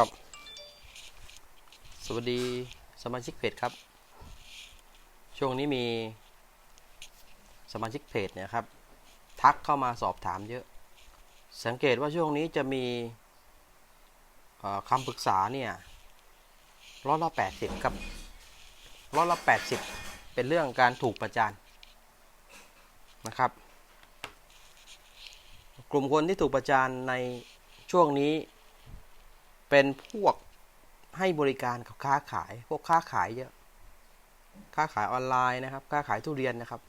ครับ สวัสดีสมาชิกเพจครับ ช่วงนี้มี สมาชิกเพจเนี่ยครับ ทักเข้ามาสอบถามเยอะ สังเกตว่าช่วงนี้จะมีคำปรึกษาเนี่ยร้อยละแปดสิบครับร้อยละแปดสิบเป็นเรื่องการถูกประจานนะครับ กลุ่มคนที่ถูกประจานในช่วงนี้ เป็นพวกให้บริการกับค้าขาย พวกค้าขายเยอะ ค้าขายออนไลน์นะครับ ค้าขายทุเรียนนะครับ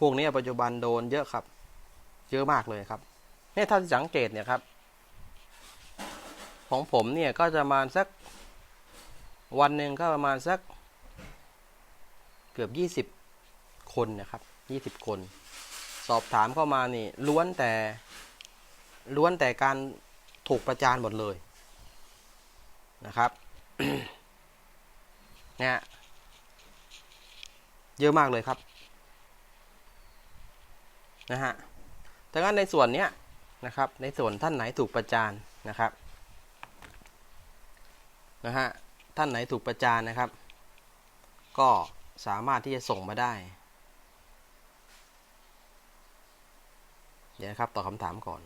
พวกนี้ปัจจุบันโดนเยอะครับ เยอะมากเลยครับ เนี่ยถ้าสังเกตเนี่ยครับ ของผมเนี่ยก็จะมาสักวันหนึ่งก็ประมาณสักเกือบยี่สิบคนนะครับยี่สิบคน สอบถามเข้ามานี่ล้วนแต่ล้วนแต่การถูกประจานหมดเลย นะครับเนี่ยเยอะมากเลยครับนะฮะดังนั้นในส่วนเนี้ยนะครับ ในส่วนท่านไหนถูกประจานนะครับนะฮะท่านไหนถูกประจานนะครับ ก็สามารถที่จะส่งมาได้ เดี๋ยวครับตอบคำถามก่อน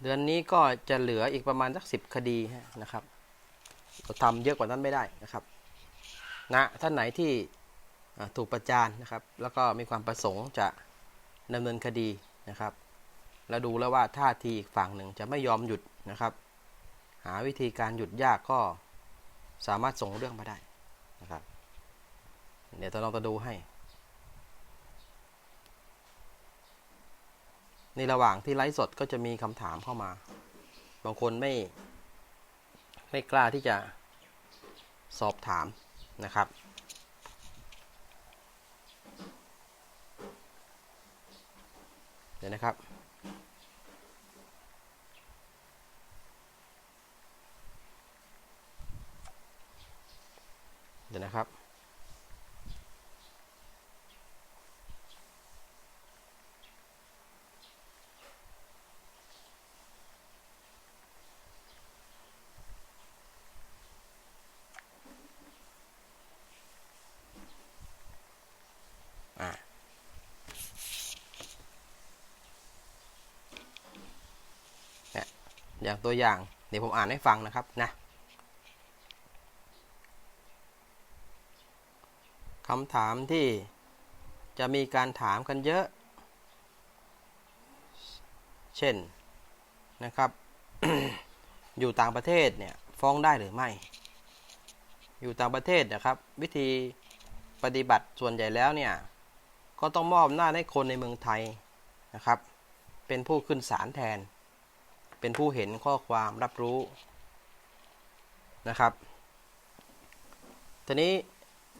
เดือนนี้ก็จะเหลืออีกประมาณสักสิบคดีนะครับเราทำเยอะกว่านั้นไม่ได้นะครับนะท่านไหนที่ถูกประจานนะครับ แล้วก็มีความประสงค์จะดำเนินคดีนะครับแล้วดูแล้วว่าท่าทีอีกฝั่งหนึ่งจะไม่ยอมหยุดนะครับ หาวิธีการหยุดยากก็สามารถส่งเรื่องมาได้นะครับ เดี๋ยวจะลองจะดูให้ ในระหว่างที่ไลฟ์สดก็จะมีคำถามเข้ามา บางคนไม่ ไม่กล้าที่จะสอบถามนะครับ เดี๋ยวนะครับเดี๋ยวนะครับ อย่างตัวอย่าง เดี๋ยวผมอ่านให้ฟังนะครับนะคำถามที่จะมีการถามกันเยอะ เช่นนะครับ อยู่ต่างประเทศเนี่ยฟ้องได้หรือไม่ อยู่ต่างประเทศนะครับ วิธีปฏิบัติส่วนใหญ่แล้วเนี่ยก็ต้องมอบหน้าให้คนในเมืองไทยนะครับ เป็นผู้ขึ้นศาลแทน เป็นผู้เห็นข้อความรับรู้นะครับ ทีนี้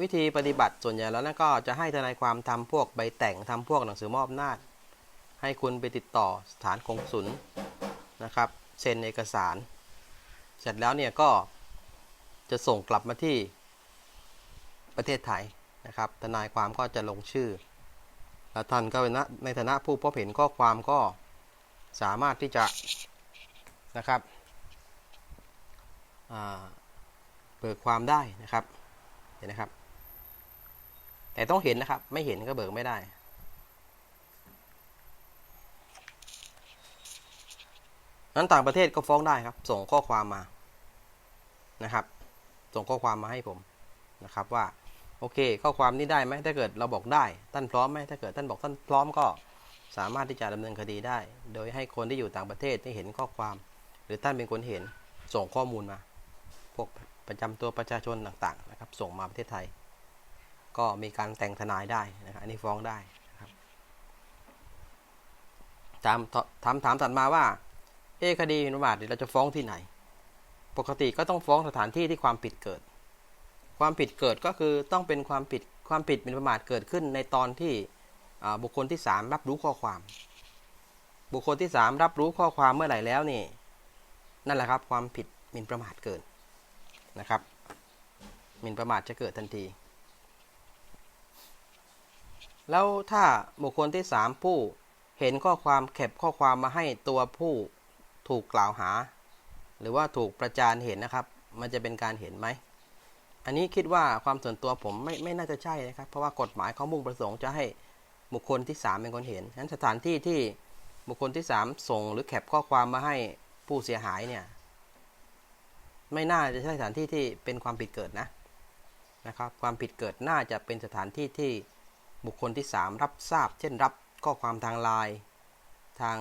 วิธีปฏิบัติส่วนใหญ่แล้วนั่นก็จะให้ทนายความทำพวกใบแต่งทำพวกหนังสือมอบนาจ ให้คุณไปติดต่อสถานกงสุลนะครับเซ็นเอกสาร เสร็จแล้วเนี่ยก็จะส่งกลับมาที่ประเทศไทยนะครับ ทนายความก็จะลงชื่อ แล้วท่านก็ในฐานะผู้พบเห็นข้อความก็สามารถที่จะ นะครับเบิกความได้นะครับเห็นนะครับ แต่ต้องเห็นนะครับ ไม่เห็นก็เบิกไม่ได้นั้นต่างประเทศก็ฟ้องได้ครับ ส่งข้อความมานะครับ ส่งข้อความมาให้ผมนะครับว่าโอเค ข้อความนี้ได้ไหมถ้าเกิดเราบอกได้ท่านพร้อมไหมถ้าเกิดท่านบอกท่านพร้อมก็สามารถที่จะดำเนินคดีได้ โดยให้คนที่อยู่ต่างประเทศได้เห็นข้อความ รือท่านเป็นคนเห็นส่งข้อมูลมา พวกประจำตัวประชาชนต่างๆนะครับ ส่งมาประเทศไทย ก็มีการแต่งทนายได้นะครับอันนี้ฟ้องได้นะครับถามถามถามถัดมาว่า เอคดีหมิ่นประมาทเราจะฟ้องที่ไหน ปกติก็ต้องฟ้องสถานที่ที่ความผิดเกิด ความผิดเกิดก็คือต้องเป็นความผิดความผิดหมิ่นประมาทเกิดขึ้นในตอนที่บุคคลที่ 3 รับรู้ข้อความ บุคคลที่ 3 รับรู้ข้อความเมื่อไหร่แล้วนี่ นั่นแหละครับความผิดหมิ่นประมาทเกิดนะครับหมิ่นประมาทจะเกิดทันที แล้วถ้าบุคคลที่สามผู้เห็นข้อความแคปข้อความมาให้ตัวผู้ถูกกล่าวหา หรือว่าถูกประจานเห็นนะครับ มันจะเป็นการเห็นไหม อันนี้คิดว่าความส่วนตัวผมไม่ไม่น่าจะใช่นะครับ เพราะว่ากฎหมายเขามุ่งประสงค์จะให้บุคคลที่สามเป็นคนเห็นฉะนั้นสถานที่ที่บุคคลที่สามส่งหรือแคปข้อความมาให้ ผู้เสียหายเนี่ย ไม่น่าจะใช่สถานที่ที่เป็นความผิดเกิดนะนะครับ ความผิดเกิดน่าจะเป็นสถานที่ที่บุคคลที่ 3 รับทราบ เช่นรับข้อความทางไลน์ทาง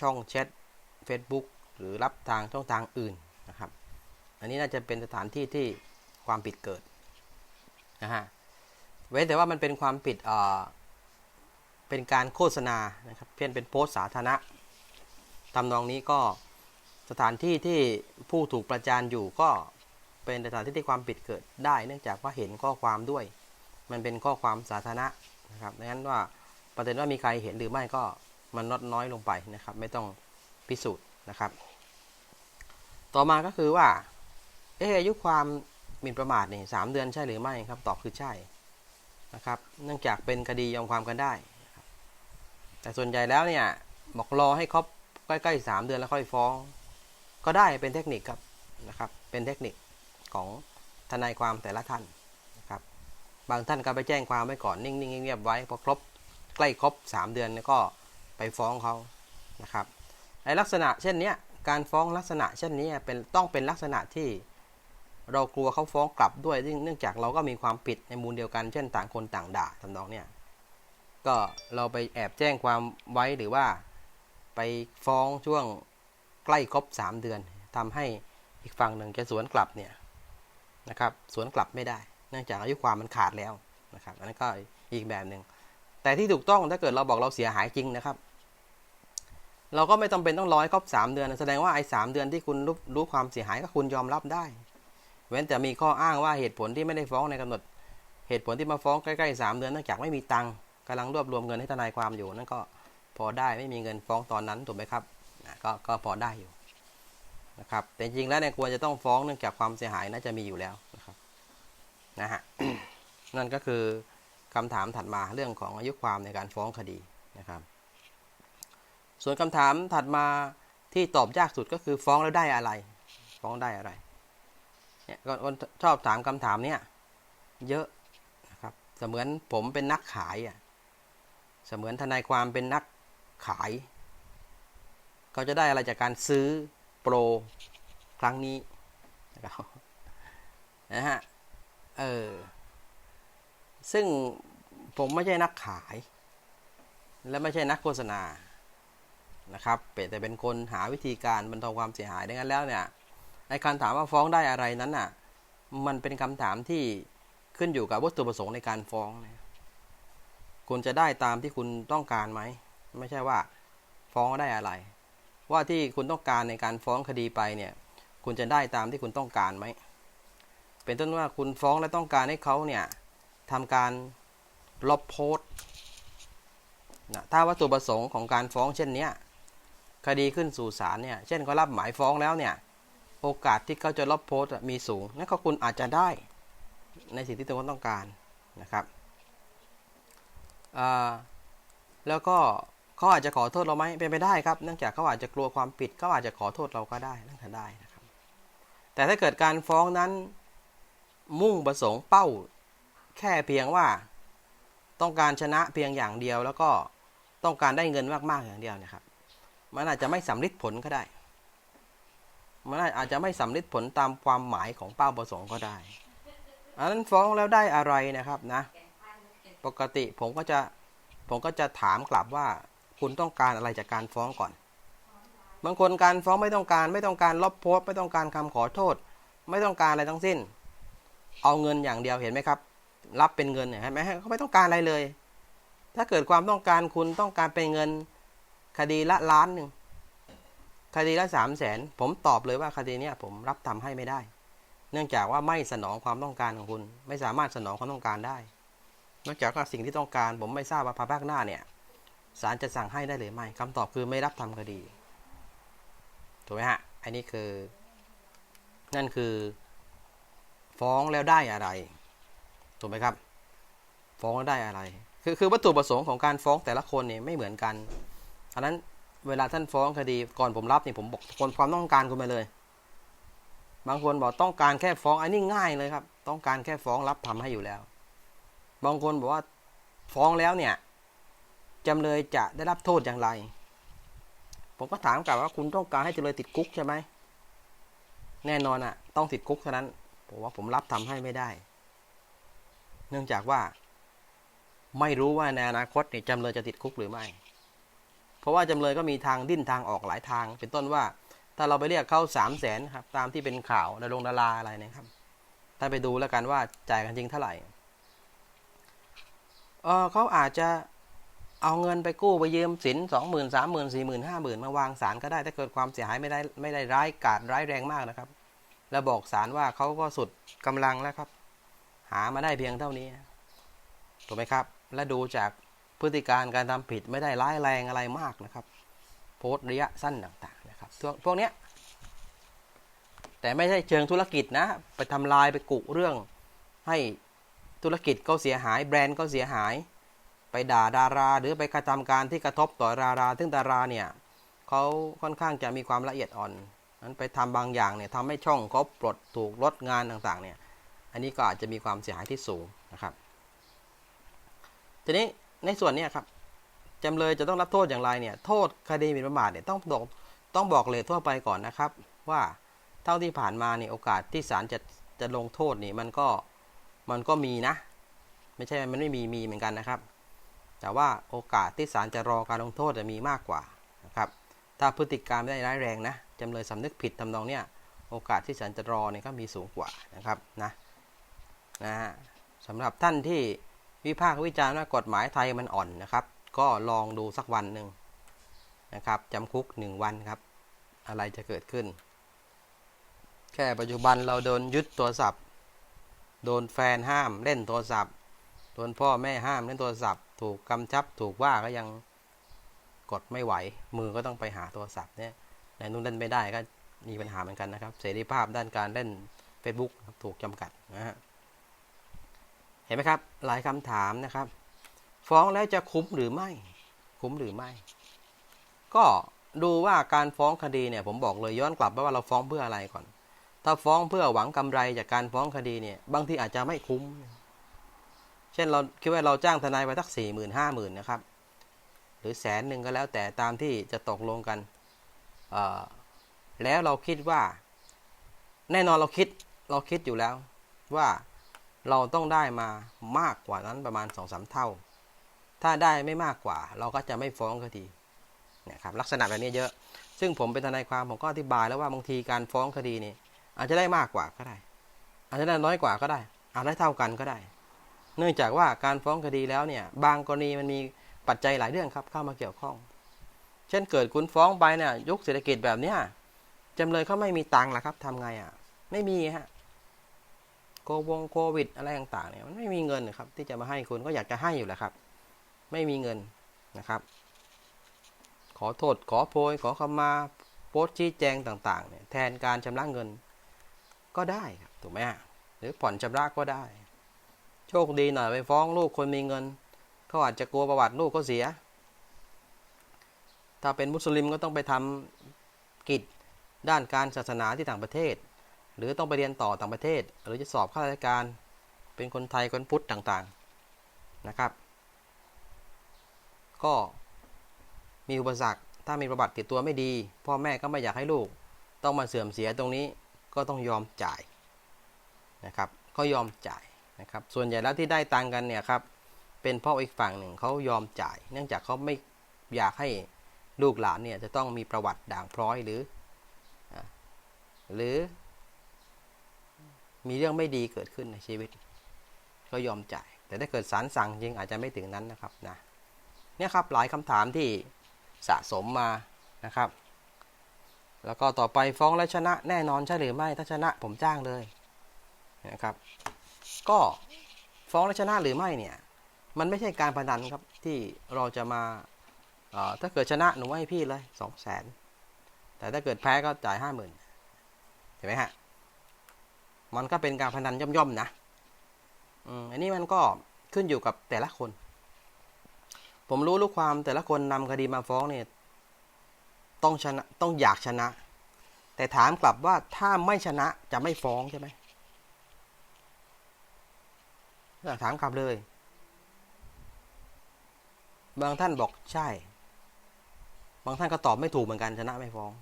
ช่องแชท Facebook หรือรับทางช่องทางอื่นนะครับ อันนี้น่าจะเป็นสถานที่ที่ความผิดเกิดนะฮะเว้นแต่ว่ามันเป็นความผิดเอ่อเป็นการโฆษณานะครับเพียนเป็นโพสต์สาธารณะทำนองนี้ก็ สถานที่ที่ผู้ถูกประจานอยู่ก็เป็นสถานที่ที่ความผิดเกิดได้ เนื่องจากว่าเห็นข้อความด้วย มันเป็นข้อความสาธารณะนะครับดังนั้นว่าประเด็นว่ามีใครเห็นหรือไม่ก็มันลดน้อยลงไปนะครับ ไม่ต้องพิสูจน์นะครับ ต่อมาก็คือว่าเอออายุความหมิ่นประมาทนี่สามเดือนใช่หรือไม่ครับ ตอบคือใช่นะครับ เนื่องจากเป็นคดียอมความกันได้ แต่ส่วนใหญ่แล้วเนี่ยบอกรอให้ครบใกล้ๆสามเดือนแล้วค่อยฟ้อง ก็ได้เป็นเทคนิคครับนะครับเป็นเทคนิคของทนายความแต่ละท่านนะครับบางท่านก็ไปแจ้งความไว้ก่อนนิ่งๆเงียบๆไว้พอครบใกล้ครบ 3 เดือนก็ไปฟ้องเขานะครับไอลักษณะเช่นนี้การฟ้องลักษณะเช่นนี้เป็นต้องเป็นลักษณะที่เรากลัวเขาฟ้องกลับด้วยเนื่องจากเราก็มีความผิดในมูลเดียวกัน เช่นต่างคนต่างด่าทำนองเนี่ยก็เราไปแอบแจ้งความไว้หรือว่าไปฟ้องช่วง ใกล้ครบ 3 เดือนทำให้อีกฝั่งหนึ่งจะสวนกลับเนี่ยนะครับสวนกลับไม่ได้ เนื่องจากอายุความมันขาดแล้วนะครับอันนั้นก็อีกแบบหนึ่งแต่ที่ถูกต้องถ้าเกิดเราบอกเราเสียหายจริงนะครับ เราก็ไม่ต้องเป็นต้องร้อยครบสามเดือน แสดงว่าไอ้สามเดือนที่คุณรู้รู้ความเสียหายก็คุณยอมรับได้ เว้นแต่มีข้ออ้างว่าเหตุผลที่ไม่ได้ฟ้องในกำหนด เหตุผลที่มาฟ้องใกล้ๆสามเดือนเนื่องจากไม่มีตังค์กำลังรวบรวมเงินให้ทนายความอยู่นั่นก็พอได้ไม่มีเงินฟ้องตอนนั้นถูกไหมครับ ก็ก็พอได้อยู่นะครับแต่จริงแล้วเนี่ยควรจะต้องฟ้องเนื่องจากความเสียหายน่าจะมีอยู่แล้วนะครับนะฮะนั่นก็คือคำถามถัดมาเรื่องของอายุความในการฟ้องคดีนะครับ ส่วนคำถามถัดมาที่ตอบยากสุดก็คือฟ้องแล้วได้อะไร ฟ้องได้อะไรเนี่ยคนชอบถามคำถามเนี้ยเยอะนะครับเสมือนผมเป็นนักขายอะเสมือนทนายความเป็นนักขาย เขาจะได้อะไรจากการซื้อโปรครั้งนี้นะครับนะฮะ เออ ซึ่งผมไม่ใช่นักขาย และไม่ใช่นักโฆษณา นะครับเป็นแต่เป็นคนหาวิธีการบรรเทาความเสียหายดังนั้นแล้วเนี่ย ในการถามว่าฟ้องได้อะไรนั้นน่ะ มันเป็นคำถามที่ขึ้นอยู่กับวัตถุประสงค์ในการฟ้องนะคุณจะได้ตามที่คุณต้องการไหม ไม่ใช่ว่าฟ้องได้อะไร ว่าที่คุณต้องการในการฟ้องคดีไปเนี่ย คุณจะได้ตามที่คุณต้องการไหม เป็นต้นว่าคุณฟ้องและต้องการให้เขาเนี่ยทำการลบโพสต์นะถ้าวัตถุประสงค์ของการฟ้องเช่นนี้คดีขึ้นสู่ศาลเนี่ย เช่นเขารับหมายฟ้องแล้วเนี่ย โอกาสที่เขาจะลบโพสต์มีสูง นั่นก็คุณอาจจะได้ในสิ่งที่ตัวคุณต้องการนะครับ แล้วก็ เขาอาจจะขอโทษเราไหมเป็นไปได้ครับ เนื่องจากเขาอาจจะกลัวความผิดเขาอาจจะขอโทษเราก็ได้นั่นก็ได้นะครับ แต่ถ้าเกิดการฟ้องนั้นมุ่งประสงค์เป้า แค่เพียงว่าต้องการชนะเพียงอย่างเดียว แล้วก็ต้องการได้เงินมากๆอย่างเดียวนะครับ มันอาจจะไม่สำลิดผลก็ได้ มันอาจจะไม่สำลิดผลตามความหมายของเป้าประสงค์ก็ได้อันนั้นฟ้องแล้วได้อะไรนะครับนะ ปกติผมก็จะผมก็จะถามกลับว่า คุณต้องการอะไรจากการฟ้องก่อน บางคนการฟ้องไม่ต้องการ ไม่ต้องการลบโพสต์ไม่ต้องการคำขอโทษ ไม่ต้องการอะไรทั้งสิ้น เอาเงินอย่างเดียวเห็นไหมครับ รับเป็นเงินเนี่ยใช่ไหมเขาไม่ต้องการอะไรเลย ถ้าเกิดความต้องการคุณต้องการเป็นเงินคดีละล้านหนึ่งคดีละสามแสนผมตอบเลยว่าคดีนี้ผมรับทำให้ไม่ได้ เนื่องจากว่าไม่สนองความต้องการของคุณ ไม่สามารถสนองความต้องการได้ นอกจากว่าสิ่งที่ต้องการผมไม่ทราบว่าภาคหน้าเนี่ย ศาลจะสั่งให้ได้หรือไม่คำตอบคือไม่รับทำคดี ถูกไหมฮะ อันนี้คือ นั่นคือ ฟ้องแล้วได้อะไร ถูกไหมครับ ฟ้องแล้วได้อะไร คือคือวัตถุประสงค์ของการฟ้องแต่ละคนเนี่ยไม่เหมือนกัน อันนั้นเวลาท่านฟ้องคดีก่อนผมรับเนี่ยผมบอกคนความต้องการคุณไปเลย บางคนบอกต้องการแค่ฟ้องอันนี้ง่ายเลยครับ ต้องการแค่ฟ้องรับทำให้อยู่แล้ว บางคนบอกว่าฟ้องแล้วเนี่ย จำเลยจะได้รับโทษอย่างไร ผมก็ถามกลับว่าคุณต้องการให้จำเลยติดคุกใช่ไหม แน่นอนอะต้องติดคุกเท่านั้น ผมว่าผมรับทำให้ไม่ได้ เนื่องจากว่า ไม่รู้ว่าในอนาคตเนี่ยจำเลยจะติดคุกหรือไม่ เพราะว่าจำเลยก็มีทางดิ้นทางออกหลายทาง เป็นต้นว่า ถ้าเราไปเรียกเขาสามแสนครับ ตามที่เป็นข่าวในโรงดาราอะไรนะครับถ้าไปดูแล้วกันว่าจ่ายกันจริงเท่าไหร่เออเขาอาจจะ เอาเงินไปกู้ไปยืมสินสองหมื่นสามหมื่นสี่หมื่นห้าหมื่นมาวางศาลก็ได้ถ้าเกิดความเสียหายไม่ได้ไม่ได้ร้ายกาจร้ายแรงมากนะครับ แล้วบอกศาลว่าเขาก็สุดกำลังแล้วครับ หามาได้เพียงเท่านี้ถูกไหมครับ และดูจากพฤติการการทำผิดไม่ได้ร้ายแรงอะไรมากนะครับ โพสระยะสั้นต่างๆนะครับพวกพวกเนี้ยแต่ไม่ใช่เชิงธุรกิจนะ ไปทำลายไปกุเรื่อง ให้ธุรกิจก็เสียหายแบรนด์ก็เสียหาย ไปด่าดารา หรือไปกระทำการที่กระทบต่อดารา ซึ่งดาราเนี่ยเขาค่อนข้างจะมีความละเอียดอ่อนนั้นไปทำบางอย่างเนี่ยทำให้ช่องเขาปลดถูกลดงานต่างๆเนี่ยอันนี้ก็อาจจะมีความเสียหายที่สูงนะครับ ทีนี้ในส่วนนี้ครับจำเลยจะต้องรับโทษอย่างไรเนี่ยโทษคดีหมิ่นประมาทเนี่ยต้องบอกต้องบอกเลยทั่วไปก่อนนะครับ ว่าเท่าที่ผ่านมาเนี่ยโอกาสที่ศาลจะจะลงโทษนี่มันก็มันก็มีนะ ไม่ใช่มันไม่มีมีเหมือนกันนะครับ แต่ว่าโอกาสที่ศาลจะรอการลงโทษจะมีมากกว่านะครับ ถ้าพฤติกรรมไม่ได้ร้ายแรงนะจำเลยสำนึกผิดทำนองเนี้ยโอกาสที่ศาลจะรอเนี่ยก็มีสูงกว่านะครับนะนะฮะสำหรับท่านที่วิพากษ์วิจารณ์ว่ากฎหมายไทยมันอ่อนนะครับ ก็ลองดูสักวันหนึ่งนะครับจำคุกหนึ่งวันครับ อะไรจะเกิดขึ้น แค่ปัจจุบันเราโดนยึดโทรศัพท์ โดนแฟนห้ามเล่นโทรศัพท์ โดนพ่อแม่ห้ามเล่นโทรศัพท์ ถูกกำชับถูกว่าก็ยังกดไม่ไหว มือก็ต้องไปหาโทรศัพท์เนี่ยในนู้นเล่นไม่ได้ก็มีปัญหาเหมือนกันนะครับ เสรีภาพด้านการเล่น Facebook ถูกจำกัดนะฮะเห็นไหมครับ หลายคำถามนะครับ ฟ้องแล้วจะคุ้มหรือไม่ คุ้มหรือไม่ ก็ดูว่าการฟ้องคดีเนี่ย ผมบอกเลยย้อนกลับไปว่าเราฟ้องเพื่ออะไรก่อน ถ้าฟ้องเพื่อหวังกำไรจากการฟ้องคดีเนี่ย บางทีอาจจะไม่คุ้ม เช่นเราคิดว่าเราจ้างทนายไปทักสี่หมื่นห้าหมื่นนะครับ หรือแสนหนึ่งก็แล้วแต่ตามที่จะตกลงกัน แล้วเราคิดว่า แน่นอนเราคิดเราคิดอยู่แล้วว่าเราต้องได้มามากกว่านั้นประมาณ2องสามเท่า ถ้าได้ไม่มากกว่า เราก็จะไม่ฟ้องคดีนะครับลักษณะแบบนี้เยอะ ซึ่งผมเป็นทนายความผมก็อธิบายแล้วว่าบางทีการฟ้องคดีนี่อาจจะได้มากกว่าก็ได้ อาจจะได้น้อยกว่าก็ได้ อาจได้เท่ากันก็ได้ เนื่องจากว่าการฟ้องคดีแล้วเนี่ยบางกรณีมันมีปัจจัยหลายเรื่องครับเข้ามาเกี่ยวข้อง เช่นเกิดคุณฟ้องไปเนี่ยยุคเศรษฐกิจแบบเนี้ยจำเลยเขาไม่มีตังค์ละครับทำไงอะ ไม่มีฮะโควงโควิด อะไรต่างๆเนี่ยมันไม่มีเงินนะครับ ที่จะมาให้คุณก็อยากจะให้อยู่แหละครับ ไม่มีเงินนะครับ ขอโทษขอโพยขอขมาโพสชี้แจงต่างๆเนี่ยแทนการชำระเงินก็ได้ครับถูกไหมฮะหรือผ่อนชำระก็ได้ โชคดีหน่อยไปฟ้องลูกคนมีเงินเขาอาจจะกลัวประวัติลูกเขาเสีย ถ้าเป็นมุสลิมก็ต้องไปทำกิจด้านการศาสนาที่ต่างประเทศ หรือต้องไปเรียนต่อต่างประเทศ หรือจะสอบข้าราชการเป็นคนไทยคนพุทธต่างๆนะครับ ก็มีอุปสรรคถ้ามีประวัติติดตัวไม่ดี พ่อแม่ก็ไม่อยากให้ลูก ต้องมาเสื่อมเสียตรงนี้ก็ต้องยอมจ่ายนะครับ ก็ยอมจ่าย นะครับส่วนใหญ่แล้วที่ได้ตังกันเนี่ยครับเป็นพ่ออีกฝั่งหนึ่งเขายอมจ่าย เนื่องจากเขาไม่อยากให้ลูกหลานเนี่ยจะต้องมีประวัติด่างพร้อยหรือหรือ มีเรื่องไม่ดีเกิดขึ้นในชีวิต ก็ยอมจ่าย แต่ถ้าเกิดสารสั่งจริงอาจจะไม่ถึงนั้นนะครับนะเนี่ยครับหลายคำถามที่สะสมมานะครับ แล้วก็ต่อไปฟ้องและชนะแน่นอนใช่หรือไม่ถ้าชนะผมจ้างเลยนะครับ ก็ฟ้องและชนะหรือไม่เนี่ย มันไม่ใช่การพนันครับที่เราจะมาถ้าเกิดชนะหนูให้พี่เลยสองแสนแต่ถ้าเกิดแพ้ก็จ่ายห้าหมื่นเห็นไหมฮะ มันก็เป็นการพนันย่อมๆนะอืมอันนี้มันก็ขึ้นอยู่กับแต่ละคน ผมรู้ลูกความแต่ละคนนำคดีมาฟ้องเนี่ยต้องชนะต้องอยากชนะ แต่ถามกลับว่าถ้าไม่ชนะจะไม่ฟ้องใช่ไหม ถามกลับเลย บางท่านบอกใช่ บางท่านก็ตอบไม่ถูกเหมือนกันชนะไม่ฟ้อง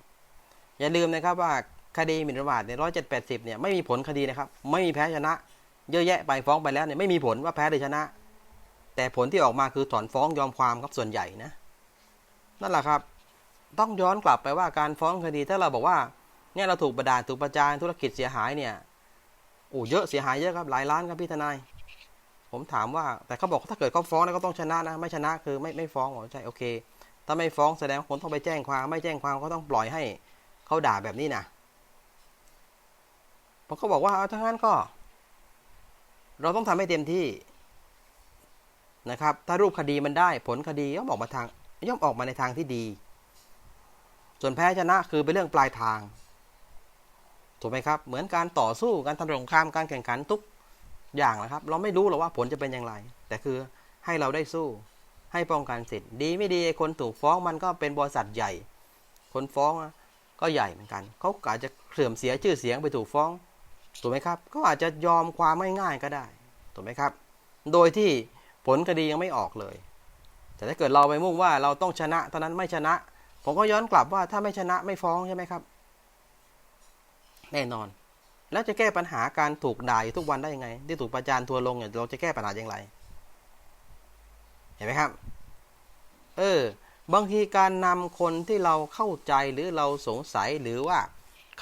อย่าลืมนะครับว่าคดีหมิ่นประมาทในร้อยเจ็ดแปดสิบเนี่ยไม่มีผลคดีนะครับ ไม่มีแพ้ชนะ เยอะแยะไปฟ้องไปแล้วเนี่ยไม่มีผลว่าแพ้หรือชนะ แต่ผลที่ออกมาคือถอนฟ้องยอมความครับส่วนใหญ่นะนั่นแหละครับ ต้องย้อนกลับไปว่าการฟ้องคดีถ้าเราบอกว่าเนี่ยเราถูกประดานถูกประจานธุรกิจเสียหายเนี่ยโอ้เยอะเสียหายเยอะครับหลายล้านครับพี่ทนาย ผมถามว่า แต่เขาบอกถ้าเกิดเขาฟ้องแล้วก็ต้องชนะนะ ไม่ชนะคือไม่ไม่ฟ้องอ๋อใช่โอเค ถ้าไม่ฟ้องแสดงว่าคนต้องไปแจ้งความ ไม่แจ้งความก็ต้องปล่อยให้เขาด่าแบบนี้นะผมก็บอกว่าเอาทั้งนั้นก็ เราต้องทำให้เต็มที่นะครับ ถ้ารูปคดีมันได้ ผลคดีย่อมออกมาทางย่อมออกมาในทางที่ดี ส่วนแพ้ชนะคือเป็นเรื่องปลายทาง ถูกไหมครับ เหมือนการต่อสู้การทำสงครามการแข่งขันทุก อย่างนะครับ เราไม่รู้หรอกว่าผลจะเป็นอย่างไร แต่คือให้เราได้สู้ ให้ป้องกันสิทธิ์ดีไม่ดีคนถูกฟ้องมันก็เป็นบริษัทใหญ่ คนฟ้องก็ใหญ่เหมือนกัน เขาอาจจะเสื่อมเสียชื่อเสียงไปถูกฟ้องถูกไหมครับก็อาจจะยอมความง่ายๆก็ได้ถูกไหมครับ โดยที่ผลคดียังไม่ออกเลย แต่ถ้าเกิดเราไปมุ่งว่าเราต้องชนะเท่านั้นไม่ชนะ ผมก็ย้อนกลับว่าถ้าไม่ชนะไม่ฟ้องใช่ไหมครับ แน่นอน แล้วจะแก้ปัญหาการถูกด่าอยู่ทุกวันได้ยังไง ที่ถูกประจานทัวร์ลงเนี่ยเราจะแก้ปัญหาอย่างไร เห็นไหมครับ เออ บางทีการนำคนที่เราเข้าใจหรือเราสงสัยหรือว่า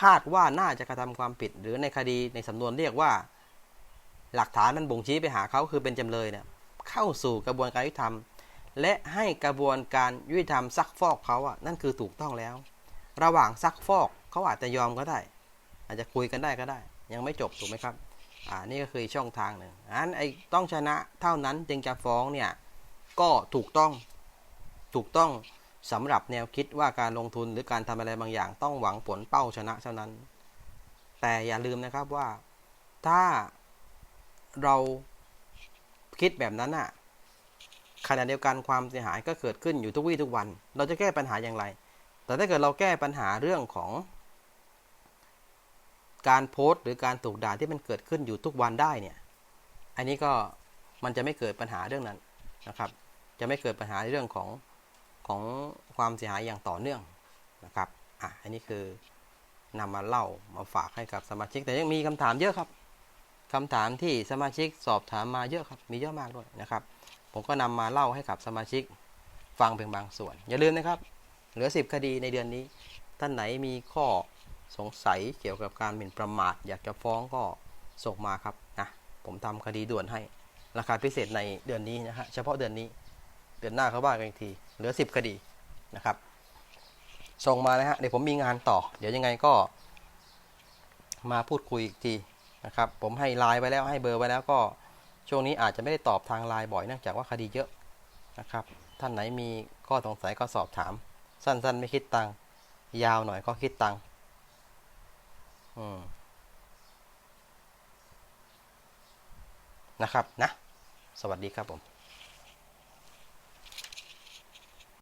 คาดว่าน่าจะกระทำความผิด หรือในคดีในสำนวนเรียกว่า หลักฐานมันบ่งชี้ไปหาเขาคือเป็นจำเลยเนี่ยเข้าสู่กระบวนการยุติธรรม และให้กระบวนการยุติธรรมซักฟอกเขาอะนั่นคือถูกต้องแล้ว ระหว่างซักฟอกเขาอาจจะยอมก็ได้ อาจจะคุยกันได้ก็ได้ ยังไม่จบถูกไหมครับ อ่านี่ก็คือช่องทางหนึ่งอันไอ้ต้องชนะเท่านั้นจึงจะฟ้องเนี่ยก็ถูกต้องถูกต้องสำหรับแนวคิดว่าการลงทุนหรือการทำอะไรบางอย่าง ต้องหวังผลเป้าชนะเท่านั้น แต่อย่าลืมนะครับว่าถ้าเราคิดแบบนั้นอะขณะเดียวกันความเสียหายก็เกิดขึ้นอยู่ทุกวี่ทุกวัน เราจะแก้ปัญหาอย่างไร แต่ถ้าเกิดเราแก้ปัญหาเรื่องของ การโพสต์ หรือการถูกด่าที่มันเกิดขึ้นอยู่ทุกวันได้เนี่ย อันนี้ก็มันจะไม่เกิดปัญหาเรื่องนั้นนะครับ จะไม่เกิดปัญหาในเรื่องของของความเสียหายอย่างต่อเนื่องนะครับอะอันนี้คือนำมาเล่ามาฝากให้กับสมาชิก แต่ยังมีคำถามเยอะครับคำถามที่สมาชิกสอบถามมาเยอะครับ มีเยอะมากด้วยนะครับ ผมก็นำมาเล่าให้กับสมาชิกฟังเพียงบางส่วน อย่าลืมนะครับ เหลือ 10 คดีในเดือนนี้ ท่านไหนมีข้อ สงสัยเกี่ยวกับการหมิ่นประมาท อยากจะฟ้องก็ส่งมาครับนะผมทำคดีด่วนให้ ราคาพิเศษในเดือนนี้นะฮะเฉพาะเดือนนี้เดือนหน้าเขาว่ากันอีกทีเหลือ 10 คดีนะครับส่งมาเลยฮะเดี๋ยวผมมีงานต่อ เดี๋ยวยังไงก็ มาพูดคุยอีกทีนะครับผมให้ไลน์ไปแล้วให้เบอร์ไว้แล้วก็ช่วงนี้อาจจะไม่ได้ตอบทางไลน์บ่อยเนื่องจากว่าคดีเยอะนะครับ ท่านไหนมีข้อสงสัยก็สอบถาม สั้นๆ ไม่คิดตังค์ยาวหน่อยก็คิดตังค์ นะครับนะ สวัสดีครับผม